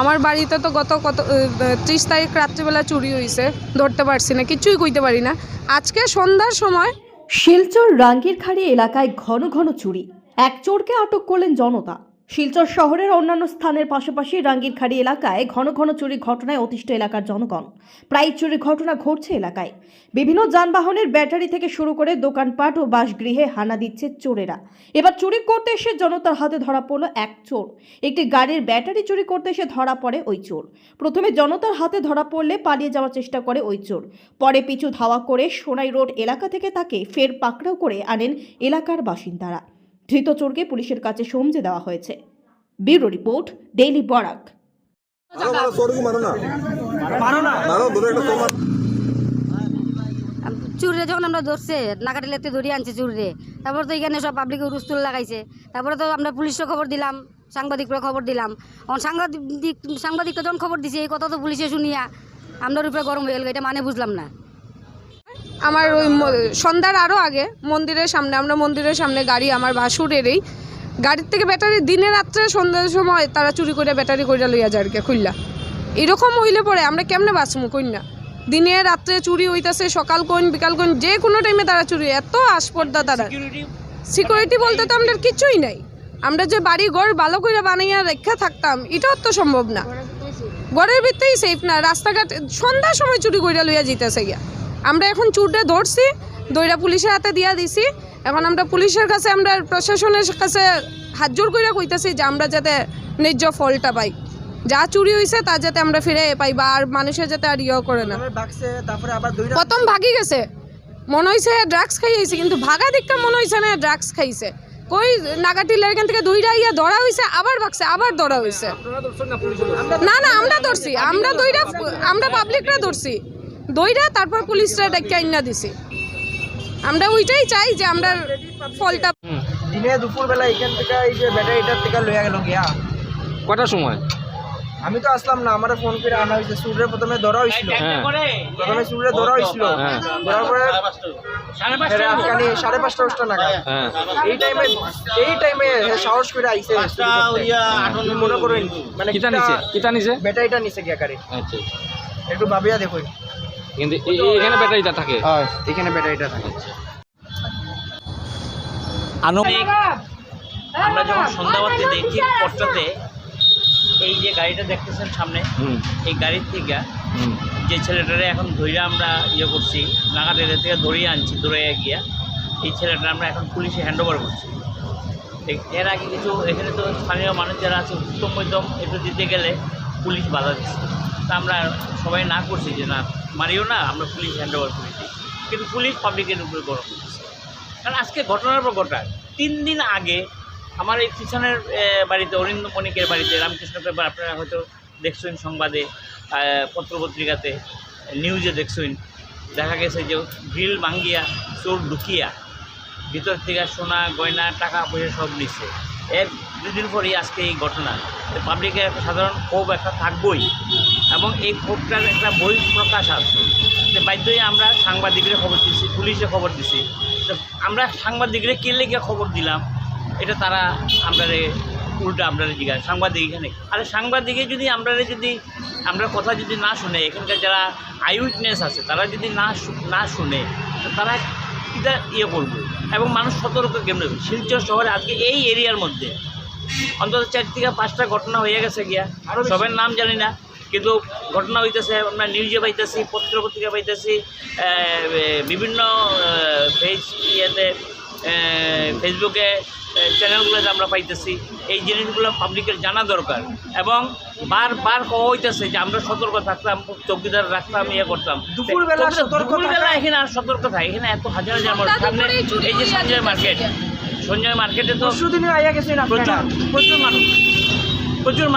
আমার বাড়িতে তো গত কত ত্রিশ তারিখ রাত্রিবেলা চুরি হয়েছে ধরতে পারছি না, কিছুই কইতে পারি না। আজকে সন্ধ্যার সময় শিলচর রাঙ্গিরখাড়ি এলাকায় ঘন ঘন চুরি। এক চোরকে আটক করলেন জনতা। শিলচর শহরের অন্যান্য স্থানের পাশাপাশি রাঙ্গিরখাড়ি এলাকায় ঘন ঘন চুরির ঘটনায় অতিষ্ঠ এলাকার জনগণ। প্রায় চুরির ঘটনা ঘটছে এলাকায়। বিভিন্ন যানবাহনের ব্যাটারি থেকে শুরু করে দোকানপাট ও বাসগৃহে হানা দিচ্ছে চোরেরা। এবার চুরি করতে এসে জনতার হাতে ধরা পড়ল এক চোর। একটি গাড়ির ব্যাটারি চুরি করতে এসে ধরা পড়ে ওই চোর। প্রথমে জনতার হাতে ধরা পড়লে পালিয়ে যাওয়ার চেষ্টা করে ওই চোর। পরে পিছু ধাওয়া করে সোনাই রোড এলাকা থেকে তাকে ফের পাকড়াও করে আনেন এলাকার বাসিন্দারা। ধৃত চোরকে পুলিশের কাছে সমঝে দেওয়া হয়েছে। Bureau report daily Barak. চোর যখন আমরা ধরছে নাগাটিলাতে ধরিয়ে আনছে চুরে তারপর তো এখানে সব পাবলিক রুস্তুল লাগাইছে। তারপরে তো আমরা পুলিশকে খবর দিলাম সাংবাদিকরা খবর দিলাম। এখন সাংবাদিক সাংবাদিককে যখন খবর দিছে এই কথা তো পুলিশে শুনিয়া আমরা উপরে গরম হয়ে গেল এটা মানে বুঝলাম না। আমার ওই সন্ধ্যার আরও আগে মন্দিরের সামনে আমরা মন্দিরের সামনে গাড়ি আমার ভাসুরেরই গাড়ির থেকে ব্যাটারি দিনে রাত্রে সন্ধ্যার সময় তারা চুরি করে ব্যাটারি করে লইয়া যায় আর কি খুললা এরকম হইলে পরে আমরা কেমনে বাঁচমু কইনা দিনে রাত্রে চুরি হইতাছে সকাল কোন বিকাল কোন যে কোনো টাইমে তারা চুরি এত আসপর্দা তারা। সিকিউরিটি বলতে তো আমাদের কিছুই নাই। আমরা যে বাড়ি ঘর ভালো করে বানাইয়া রেখা থাকতাম এটাও তো সম্ভব না। ঘরের ভিতরেই সেফ না রাস্তাঘাট সন্ধ্যার সময় চুরি কইরা লইয়া যেতেছে গিয়া। আমরা এখন চুরটা ধরছি দইরা পুলিশের হাতে দিয়া দিছি। এখন আমরা পুলিশের কাছে আমরা প্রশাসনের কাছে হাত জোর কইরা কইতাছি যে আমরা যাতে ন্যায্য ফলটা পাই। যা চুরি হয়েছে তা যাতে আমরা ফিরে পাই বা আর মানুষের যাতে আর ইয়ে করে না। প্রথমে দুইটা ভাগি গেছে। মনে হয়েছে ড্রাগস খাইয়েছে কিন্তু ভাগা দিকটা মনে হয়েছে না ড্রাগস খাইছে। কই নাগাটিলের এখান থেকে দুইটা ইয়া ধরা হয়েছে আবার ভাগছে আবার ধরা হয়েছে না না আমরা ধরছি আমরা দইরা আমরা পাবলিকরা ধরছি। দইরা তারপর পুলিশরা ডাক্কা আইনা দিছি। আমরা ওইটাই চাই যে আমরা ফলটা দিনে দুপুর বেলা এখান থেকে এই যে ব্যাটারিটার থেকে লইয়া গেল গিয়া। কটার সময়? আমি তো আসলাম না আমার ফোন করে আনা হয়েছে সূর্যে প্রথমে ধরা হয়েছিল হ্যাঁ। প্রথমে সূর্যে ধরা হয়েছিল হ্যাঁ। ধরার পরে আটকানি সাড়ে পাঁচটা পাঁচটা নাগাদ। হ্যাঁ। এই টাইমে এই টাইমে সাহস করে আইসে মনে করেন মানে কিতা নিছে? কিতা নিছে? ব্যাটারিটা নিচে গিয়া কারে আচ্ছা। একটু ভাবিয়া দেখুন। কিন্তু এখানে ব্যাটারিটা থাকে? হয় এখানে ব্যাটারিটা থাকে। আনুমানিক আমরা যখন সন্ধ্যাবাতি দিই ঠিক পথটাতে এই যে গাড়িটা দেখতেছেন সামনে এই গাড়ির থেকে যে ছেলেটারে এখন ধৈর্য আমরা ইয়ে করছি নাগাটের থেকে ধরিয়ে আনছি ধরে গিয়া এই ছেলেটা আমরা এখন পুলিশে হ্যান্ড ওভার করছি এর আগে কিছু এখানে তো স্থানীয় মানুষ যারা আছে উত্তম মধ্যম একটু দিতে গেলে পুলিশ বাধা দিচ্ছে। তা আমরা সবাই না করছি যে না মারিও না, আমরা পুলিশ হ্যান্ড ওভার করে দিই কিন্তু পুলিশ পাবলিকের উপরে গরম করছে। কারণ আজকে ঘটনার পর ঘটা তিন দিন আগে আমার এই পিছনের বাড়িতে, অরিন্দ মণিকের বাড়িতে রামকৃষ্ণকে বা আপনারা হয়তো দেখছেন সংবাদে পত্রপত্রিকাতে, নিউজে দেখছেন। দেখা গেছে যে গ্রিল ভাঙ্গিয়া, চোর ঢুকিয়া, ভিতর থেকে সোনা, গয়না, টাকা পয়সা সব নিচ্ছে এর দুদিন পরেই আজকে এই ঘটনা। পাবলিকের একটা সাধারণ ক্ষোভ একটা থাকবই। এবং এই ক্ষোভটার একটা বই প্রকাশ আছে যে বাধ্যই আমরা সাংবাদিকরে খবর দিছি পুলিশে খবর দিছি। তো আমরা সাংবাদিকরে কে লেগে খবর দিলাম এটা তারা আমরা উল্টা আমরা জিজ্ঞাসা সাংবাদিক এখানে। আর সাংবাদিকে যদি আমরা যদি আমরা কথা যদি না শুনে এখানকার যারা আই উইটনেস আছে তারা যদি না না শুনে তো তারা এটা ইয়ে করবে। এবং মানুষ সতর্ক কেমন হবে? শিলচর শহরে আজকে এই এরিয়ার মধ্যে অন্তত চার থেকে পাঁচটা ঘটনা হয়ে গেছে গিয়া। সবার নাম জানি না। কিন্তু ঘটনা হইতেছে আমরা নিউজে পাইতেছি পত্র পত্রিকা পাইতেছি বিভিন্ন পেজ ইয়েতে ফেসবুকে চ্যানেলগুলোতে আমরা পাইতেছি। এই জিনিসগুলো পাবলিকের জানা দরকার। এবং বারবার কওয়া হইতেছে যে আমরা সতর্ক থাকতাম চৌকিদার রাখতাম ইয়ে করতাম। দুপুরবেলা এখানে আর সতর্ক থাকে এখানে এত হাজার হাজার মানুষ। সামনে এই যে সঞ্জয় মার্কেট সঞ্জয় মার্কেটে তো প্রচুর মানুষ। প্রচুর মানুষ।